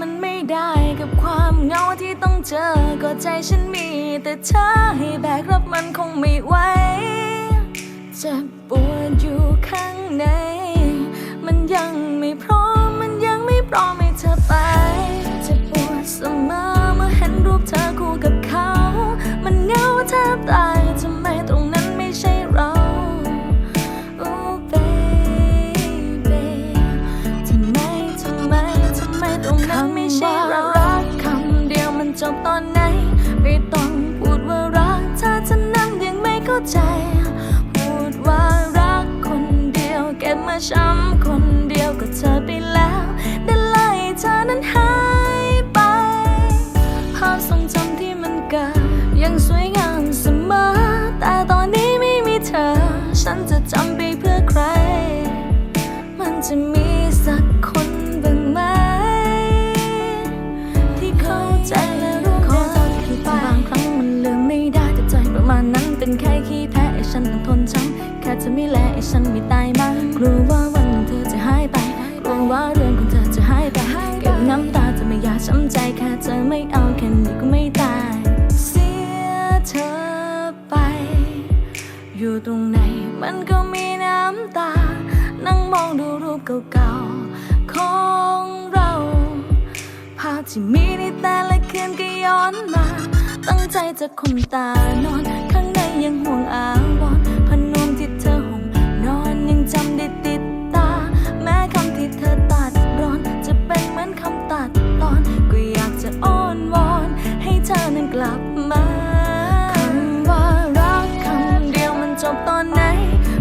มันไม่ได้กับความเหงาที่ต้องเจอ ก็ใจฉันมี แต่เธอให้แบกรับมันคงไม่ไหวเจ็บปวดอยู่ข้างใน มันยังไม่พร้อม มันยังไม่พร้อม บตอนไหน ไม่ต้องพูดว่ารักถ้าจะนั่งยังไม่เข้าใจ พูดว่ารักคนเดียว เก็บมาช้ำคนเดียวก็เธอ เป็นแค่ขี้แพ้ไอ้ฉันต้องทนช้ำแค่จะไม่แลไอ้ฉันไม่ตายมันกลัวว่าวันหนึ่งเธอจะหายไปกลัวว่าเรื่องของเธอจะหายไปเก็บน้ำตาจะไม่อยากช้ำใจแค่เธอไม่เอาแค่นี้ก็ไม่ตาย เสียเธอไป อยู่ตรงไหนมันก็มีน้ำตา นั่งมองดูรูปเก่าๆของเราภาพที่มีในแต่ละคืนก็ย้อนมา ตั้งใจจะข่มตานอน ยังห่วงอาวรณ์พนมที่เธอห่มนอนยังจำได้ติดตา แม้คำที่เธอตัดร้อน จะเป็นเหมือนคำตัดตอน ก็อยากจะอ้อนวอน ให้เธอนั้นกลับมาคำว่ารักคำเดียวมันจบตอนไหน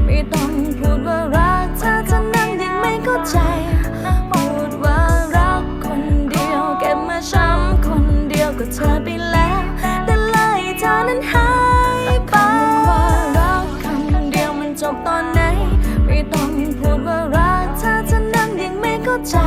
ไม่ต้องพูดว่ารักถ้าจะนั่งยังไม่เข้าใจพูดว่ารักคนเดียวเก็บมาช้ำคนเดียวก็เธอ ตอนไหน ไม่ต้องพูดว่ารักถ้าจะนั่งยังไม่เข้าใจ